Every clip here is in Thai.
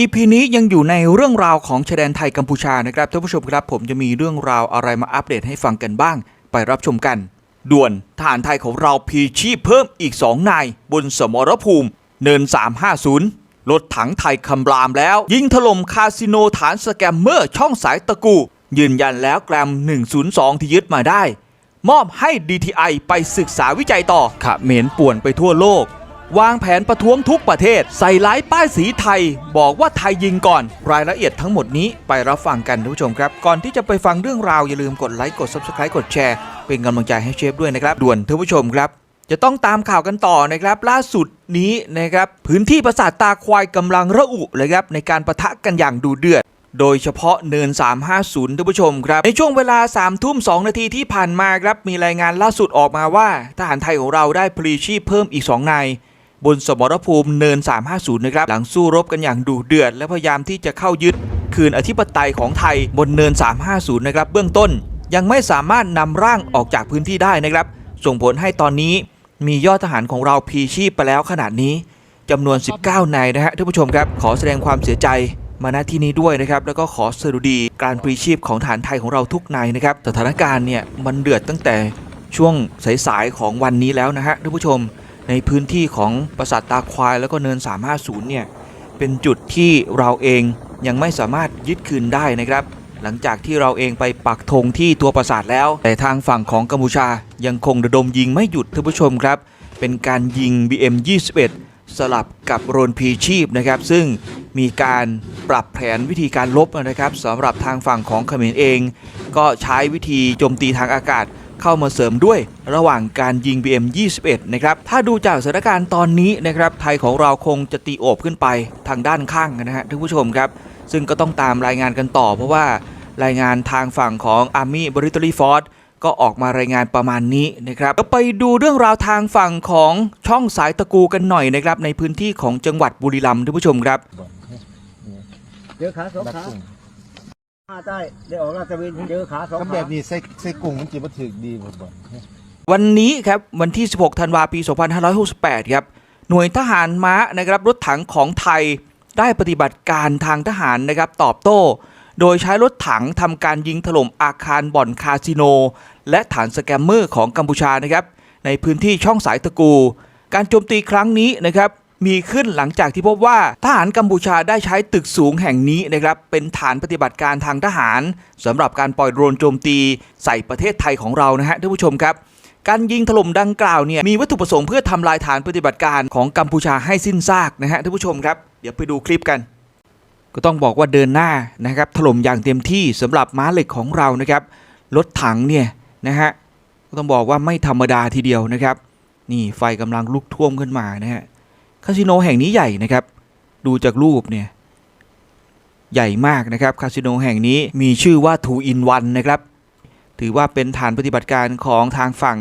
EP นี้ยังอยู่ในเรื่องราวของชายแดนไทยกัมพูชานะครับท่านผู้ชมครับผมจะมีเรื่องราวอะไรมาอัปเดตให้ฟังกันบ้าง ไปรับชมกัน ด่วนทหารไทยของเราพีชีพเพิ่มอีก 2 นาย บนสมรภูมิ เนิน 350 รถถังไทยคำรามแล้ว ยิงถล่มคาสิโนฐานสแกมเมอร์ช่องสายตะกู ยืนยันแล้วแกรม 102 ที่ยึดมาได้ มอบให้ DTI ไปศึกษาวิจัยต่อขะเหม็นป่วนไปทั่วโลก วางแผนประท้วงทุกประเทศ ใส่ร้ายป้ายสีไทย บอกว่าไทยยิงก่อน รายละเอียดทั้งหมดนี้ไปรับฟังกันท่านผู้ชมครับ ก่อนที่จะไปฟังเรื่องราว อย่าลืมกดไลค์กด Subscribe กดแชร์ เป็นกำลังใจให้เชฟด้วยนะครับ ด่วนท่านผู้ชมครับ จะต้องตามข่าวกันต่อนะครับ ล่าสุดนี้นะครับพื้นที่ปราสาทตาควายกำลังระอุเลยครับในการประทะกันอย่างดูเดือดโดยเฉพาะเนิน 350ท่านผู้ชมครับ ในช่วงเวลา3ทุ่ม2นาทีที่ผ่านมาครับ มีรายงานล่าสุดออกมาว่า ทหารไทยของเราได้พลีชีพเพิ่มอีก 2 นาย บนสมรภูมิเนิน 350 นะครับ หลังสู้รบกันอย่างดุเดือด และพยายามที่จะเข้ายึด คืนอธิปไตยของไทยบนเนิน 350 นะครับ เบื้องต้น ยังไม่สามารถนำร่างออกจากพื้นที่ได้นะครับ ส่งผลให้ตอนนี้มียอดทหารของเราพีชีพไปแล้วขนาดนี้จำนวน 19 นายนะฮะท่านผู้ชมครับ ขอแสดงความเสียใจมาณที่นี้ด้วยนะครับ แล้วก็ขอสรุดีการพีชีพของฐานไทยของเราทุกนายนะครับ สถานการณ์เนี่ยมันเดือดตั้งแต่ช่วงสายๆของวันนี้แล้วนะฮะท่านผู้ชม ในพื้นที่ของปราสาทตาควายแล้วก็เนิน 350 เนี่ย เป็นจุดที่เราเองยังไม่สามารถยึดคืนได้นะครับ หลังจากที่เราเองไปปักธงที่ตัวปราสาทแล้ว แต่ทางฝั่งของกัมพูชายังคงระดมยิงไม่หยุดท่านผู้ชมครับ เป็นการยิง BM 21 สลับกับโรนพีชีพนะครับ ซึ่งมีการปรับแผนวิธีการลบนะครับสำหรับทางฝั่งของเขมรเอง ก็ใช้วิธีโจมตีทางอากาศ เข้ามาเสริมด้วย ระหว่างการยิง BM 21 นะครับถ้าดูจากสถานการณ์ตอนนี้นะครับไทยของเราคงจะตีโอบขึ้นไปทางด้านข้างนะฮะท่านผู้ชมครับ ซึ่งก็ต้องตามรายงานกันต่อ เพราะว่ารายงานทางฝั่งของ Army b r i t a r y Force ก็ออกมารายงานประมาณนี้นะครับก็ไปดูเรื่องราวทางฝั่งของช่องสายตะกูกันหน่อยนะครับในพื้นที่ของจังหวัดบุรีรัมย์ท่านผู้ชมครับเจอขาสองขา มาใต้ได้ออกราชวินเจอขาสองก็ขาแบบนี้ใส่ใส่กุ้งมันจิบ่ถึกดีบ่บ่ วันนี้ครับวันที่ 16 ธันวาปี 2568 ครับ หน่วยทหารม้านะครับรถถังของไทยได้ปฏิบัติการทางทหารนะครับตอบโต้ โดยใช้รถถังทำการยิงถล่มอาคารบ่อนคาสิโน และฐานสแกมเมอร์ของกัมพูชานะครับในพื้นที่ช่องสายตะกู การโจมตีครั้งนี้นะครับ มีขึ้นหลังจากที่พบว่าทหารกัมพูชาได้ใช้ตึกสูงแห่งนี้นะครับเป็นฐานปฏิบัติการทางทหารสำหรับการปล่อยโดรนโจมตี ใส่ประเทศไทยของเรานะฮะท่านผู้ชมครับการยิงถล่มดังกล่าวเนี่ยมีวัตถุประสงค์เพื่อทำลายฐานปฏิบัติการของกัมพูชาให้สิ้นซากนะฮะท่านผู้ชมครับเดี๋ยวไปดูคลิปกัน ก็ต้องบอกว่าเดินหน้านะครับถล่มอย่างเต็มที่สำหรับม้าเหล็กของเรานะครับรถถังเนี่ยนะฮะก็ต้องบอกว่าไม่ธรรมดาทีเดียวนะครับ นี่ไฟกำลังลุกท่วมขึ้นมานะฮะ คาสิโนแห่งนี้ใหญ่นะครับ ดูจากรูปเนี่ยใหญ่มากนะครับคาสิโนแห่งนี้มีชื่อว่า Two in One นะครับ ถือว่าเป็นฐานปฏิบัติการของทางฝั่ง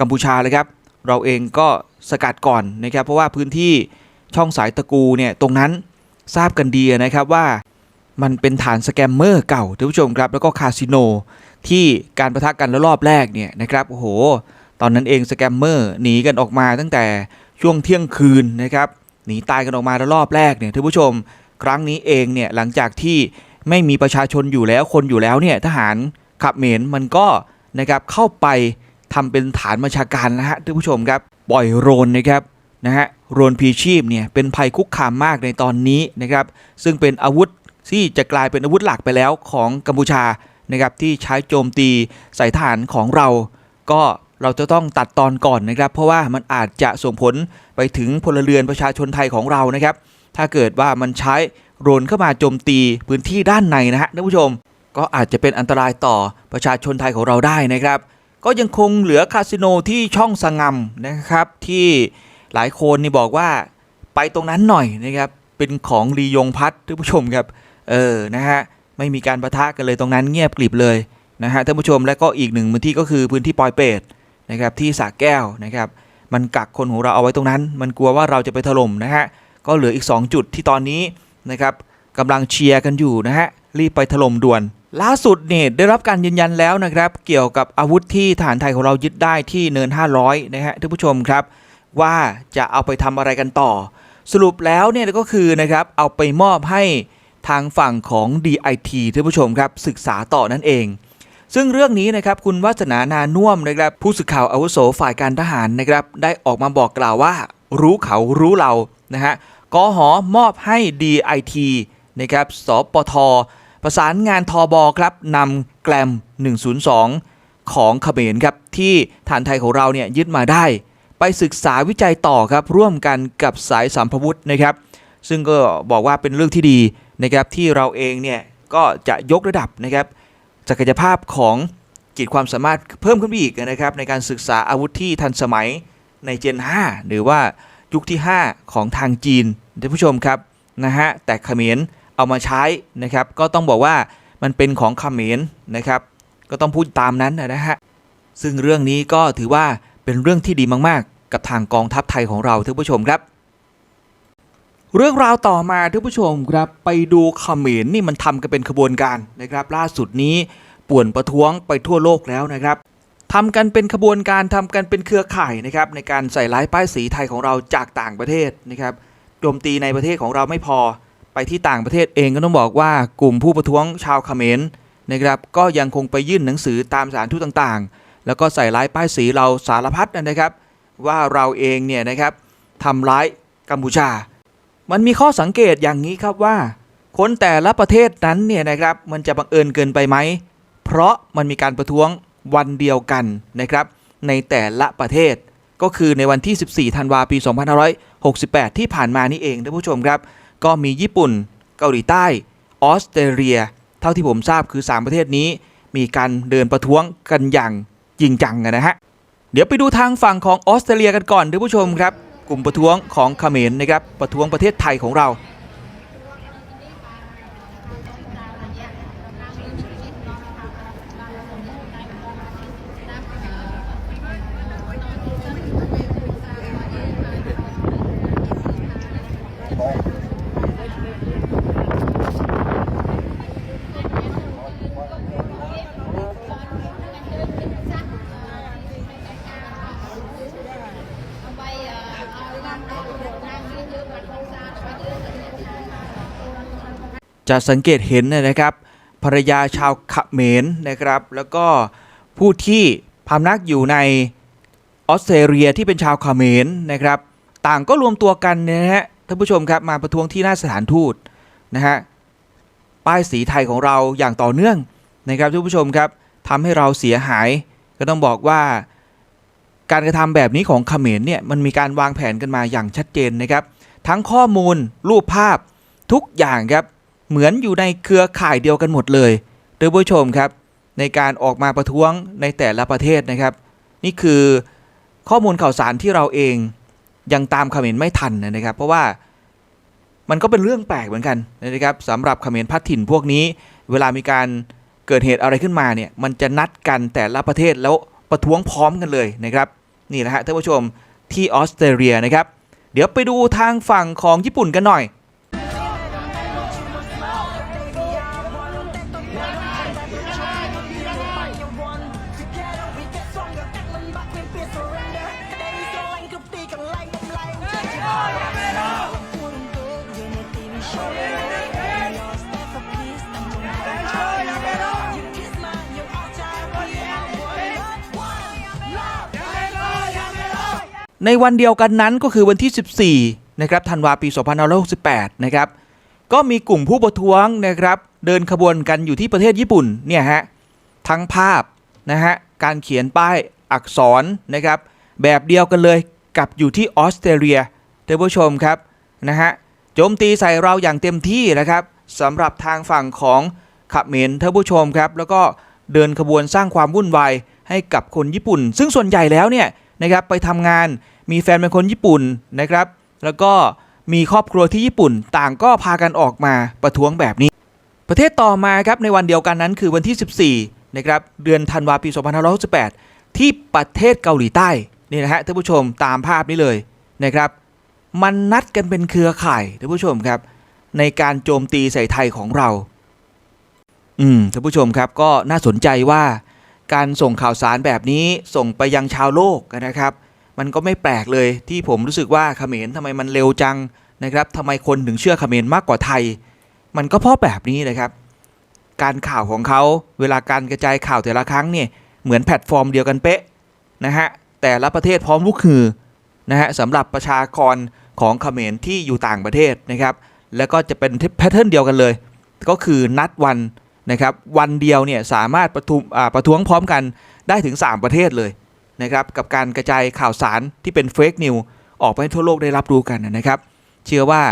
กัมพูชาเลยครับ เราเองก็สกัดก่อนนะครับ เพราะว่าพื้นที่ช่องสายตะกูเนี่ยตรงนั้นทราบกันดีนะครับว่ามันเป็นฐานสแกมเมอร์เก่าท่านผู้ชมครับ แล้วก็คาสิโนที่การประทะกันรอบแรกเนี่ยนะครับโอ้โห ตอนนั้นเองสแกมเมอร์หนีกันออกมาตั้งแต่ ช่วงเที่ยงคืนนะครับหนีตายกันออกมาแล้วรอบแรกเนี่ยท่านผู้ชม ครั้งนี้เองเนี่ยหลังจากที่ไม่มีประชาชนอยู่แล้วคนอยู่แล้วเนี่ยทหารขับเหมนมันก็นะครับเข้าไปทำเป็นฐานบัญชาการนะฮะท่านผู้ชมครับปล่อยโรนนะครับนะฮะโรนพีชีพเนี่ยเป็นภัยคุกคามมากในตอนนี้นะครับซึ่งเป็นอาวุธที่จะกลายเป็นอาวุธหลักไปแล้วของกัมพูชานะครับที่ใช้โจมตีใส่ฐานของเราก็ เราจะต้องตัดตอนก่อนนะครับ เพราะว่ามันอาจจะส่งผลไปถึงพลเรือนประชาชนไทยของเรานะครับ ถ้าเกิดว่ามันใช้โดรนเข้ามาโจมตีพื้นที่ด้านในนะฮะท่านผู้ชม ก็อาจจะเป็นอันตรายต่อประชาชนไทยของเราได้นะครับ ก็ยังคงเหลือคาสิโนที่ช่องสงงำนะครับ ที่หลายคนนี่บอกว่าไปตรงนั้นหน่อยนะครับ เป็นของลียงพัฒท่านผู้ชมครับ เออนะฮะไม่มีการประทะกันเลยตรงนั้นเงียบกริบเลยนะฮะท่านผู้ชมและก็อีกหนึ่งพื้นที่ก็คือพื้นที่ปอยเปต นะครับที่สระแก้วนะครับมันกักคนของเราเอาไว้ตรงนั้น มันกลัวว่าเราจะไปถล่มนะฮะก็เหลืออีก 2 จุดที่ตอนนี้นะครับกำลังเชียร์กันอยู่นะฮะรีบไปถล่มด่วน ล่าสุดเนี่ยได้รับการยืนยันแล้วนะครับ เกี่ยวกับอาวุธที่ฐานไทยของเรายึดได้ที่เนิน 500นะฮะท่านผู้ชมครับ ว่าจะเอาไปทำอะไรกันต่อ สรุปแล้วเนี่ยก็คือนะครับเอาไปมอบให้ทางฝั่งของ DIT ท่านผู้ชมครับศึกษาต่อนั่นเอง ซึ่งเรื่องนี้นะครับคุณวัฒนานานุ่มนะครับผู้สื่อข่าวอาวุโสฝ่ายการทหารนะครับได้ออกมาบอกกล่าวว่า รู้เขารู้เรานะฮะกหอมอบให้ DIT นะครับสปท ประสานงานทอบอครับนำแกลม 102 ของเขมรครับที่ฐานไทยของเราเนี่ยยึดมาได้ ไปศึกษาวิจัยต่อครับร่วมกันกับสายสัมพวุธนะครับ ซึ่งก็บอกว่าเป็นเรื่องที่ดีนะครับที่เราเองเนี่ยก็จะยกระดับนะครับ ศักยภาพของขีดความสามารถเพิ่มขึ้นไปอีกนะครับ ในการศึกษาอาวุธที่ทันสมัยในเจน 5 หรือว่ายุคที่ 5 ของทางจีนท่านผู้ชมครับนะฮะแต่เขมรเอามาใช้นะครับ ก็ต้องบอกว่ามันเป็นของเขมรนะครับ ก็ต้องพูดตามนั้นนะฮะซึ่งเรื่องนี้ก็ถือว่าเป็นเรื่องที่ดีมาก ๆ กับทางกองทัพไทยของเราท่านผู้ชมครับ เรื่องราวต่อมาท่านผู้ชมครับไปดูเขมรนี่มันทำกันเป็นขบวนการนะครับ ล่าสุดนี้ป่วนประท้วงไปทั่วโลกแล้วนะครับทำกันเป็นขบวนการทำกันเป็นเครือข่ายนะครับในการใส่ร้ายป้ายสีไทยของเราจากต่างประเทศนะครับโจมตีในประเทศของเราไม่พอไปที่ต่างประเทศเองก็ต้องบอกว่ากลุ่มผู้ประท้วงชาวเขมรนะครับก็ยังคงไปยื่นหนังสือตามสานทูตต่างๆ แล้วก็ใส่ร้ายป้ายสีเราสารพัดนะครับ ว่าเราเองเนี่ยนะครับทำร้ายกัมพูชา มันมีข้อสังเกตอย่างนี้ครับว่า คนแต่ละประเทศนั้นเนี่ยนะครับมันจะบังเอิญเกินไปไหม เพราะมันมีการประท้วงวันเดียวกันนะครับในแต่ละประเทศ ก็คือในวันที่ 14 ธันวาปี 2568 ที่ผ่านมานี่เองท่านผู้ชมครับ ก็มีญี่ปุ่น เกาหลีใต้ ออสเตรเลีย เท่าที่ผมทราบคือ 3 ประเทศนี้ มีการเดินประท้วงกันอย่างจริงจังนะฮะเดี๋ยวไปดูทางฝั่งของออสเตรเลียกันก่อนท่านผู้ชมครับ กลุ่มประท้วงของเขมรนะครับประท้วงประเทศไทยของเรา จะสังเกตเห็นนะครับ ภรรยาชาวเขมรนะครับ แล้วก็ผู้ที่พำนักอยู่ในออสเตรเลียที่เป็นชาวเขมรนะครับ ต่างก็รวมตัวกันนะฮะท่านผู้ชมครับมาประท้วงที่หน้าสถานทูตนะฮะป้ายสีไทยของเราอย่างต่อเนื่องนะครับท่านผู้ชมครับทำให้เราเสียหาย ก็ต้องบอกว่า การกระทำแบบนี้ของเขมรเนี่ยมันมีการวางแผนกันมาอย่างชัดเจนนะครับ ทั้งข้อมูลรูปภาพทุกอย่างครับ เหมือนอยู่ในเครือข่ายเดียวกันหมดเลยท่านผู้ชมครับ ในการออกมาประท้วงในแต่ละประเทศนะครับ นี่คือข้อมูลข่าวสารที่เราเองยังตามขมรไม่ทันนะครับ เพราะว่ามันก็เป็นเรื่องแปลกเหมือนกันนะครับสำหรับขมรพัดถิ่นพวกนี้ เวลามีการเกิดเหตุอะไรขึ้นมาเนี่ยมันจะนัดกันแต่ละประเทศแล้วประท้วงพร้อมกันเลยนะครับนี่แหละฮะท่านผู้ชมที่ออสเตรเลียนะครับ เดี๋ยวไปดูทางฝั่งของญี่ปุ่นกันหน่อย ในวันเดียวกันนั้นก็คือวันที่ 14 นะครับธันวาปี 2568 นะครับ ก็มีกลุ่มผู้ประท้วงนะครับ เดินขบวนกันอยู่ที่ประเทศญี่ปุ่นเนี่ยฮะ ทั้งภาพนะฮะ การเขียนป้ายอักษรนะครับ แบบเดียวกันเลยกับอยู่ที่ออสเตรเลียท่านผู้ชมครับนะฮะ โจมตีใส่เราอย่างเต็มที่นะครับสำหรับทางฝั่งของขับเมนท่านผู้ชมครับ แล้วก็เดินขบวนสร้างความวุ่นวายให้กับคนญี่ปุ่น ซึ่งส่วนใหญ่แล้วเนี่ยนะครับไปทำงานมีแฟนเป็นคนญี่ปุ่นนะครับ แล้วก็มีครอบครัวที่ญี่ปุ่นต่างก็พากันออกมาประท้วงแบบนี้ ประเทศต่อมาครับในวันเดียวกันนั้นคือวันที่ 14นะครับเดือนธันวาปี 2568 ที่ประเทศเกาหลีใต้นี่นะฮะท่านผู้ชมตามภาพนี้เลยนะครับ มันนัดกันเป็นเครือข่ายท่านผู้ชมครับ ในการโจมตีใส่ไทยของเรา อืมท่านผู้ชมครับก็น่าสนใจว่า การส่งข่าวสารแบบนี้ส่งไปยังชาวโลกนะครับ มันก็ไม่แปลกเลยที่ผมรู้สึกว่าเขมรทำไมมันเร็วจังนะครับทำไมคนถึงเชื่อเขมรมากกว่าไทย มันก็เพราะแบบนี้นะครับ การข่าวของเขาเวลาการกระจายข่าวแต่ละครั้งเนี่ยเหมือนแพลตฟอร์มเดียวกันเป๊ะนะฮะแต่ละประเทศพร้อมลุกฮือ นะฮะสำหรับประชากรของเขมรที่อยู่ต่างประเทศนะครับ แล้วก็จะเป็นแพทเทิร์นเดียวกันเลย ก็คือนัดวันนะครับ วันเดียวเนี่ยสามารถประทุมประท้วงพร้อมกันได้ถึง 3 ประเทศเลยนะครับ กับการกระจายข่าวสารที่เป็นเฟกนิวออกไปทั่วโลกได้รับรู้กันนะครับ เชื่อว่า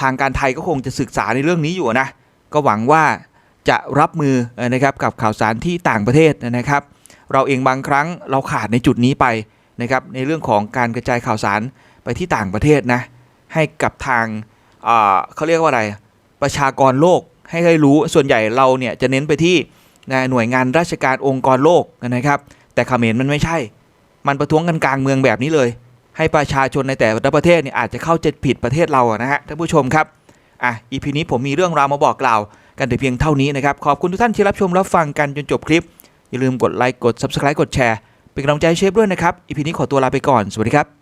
ทางการไทยก็คงจะศึกษาในเรื่องนี้อยู่นะ ก็หวังว่าจะรับมือนะครับกับข่าวสารที่ต่างประเทศนะครับ เราเองบางครั้งเราขาดในจุดนี้ไป นะครับในเรื่องของการกระจายข่าวสารไปที่ต่างประเทศนะให้กับทางอ่าเขาเรียกว่าอะไรประชากรโลกให้ได้รู้ส่วนใหญ่เราเนี่ยจะเน้นไปที่นะหน่วยงานราชการองค์กรโลกนะครับ แต่เขมรมันไม่ใช่ มันประท้วงกันกลางเมืองแบบนี้เลย ให้ประชาชนในแต่ละประเทศเนี่ยอาจจะเข้าใจผิดประเทศเราอะนะฮะท่านผู้ชมครับอะอีพีนี้ผมมีเรื่องราวมาบอกกล่าวกันแต่เพียงเท่านี้นะครับขอบคุณทุกท่านที่รับชมรับฟังกันจนจบคลิปอย่าลืมกดไลค์กด subscribe กดแชร์ เป็นกำลังใจเชฟด้วยนะครับอีพีนี้ขอตัวลาไปก่อนสวัสดีครับ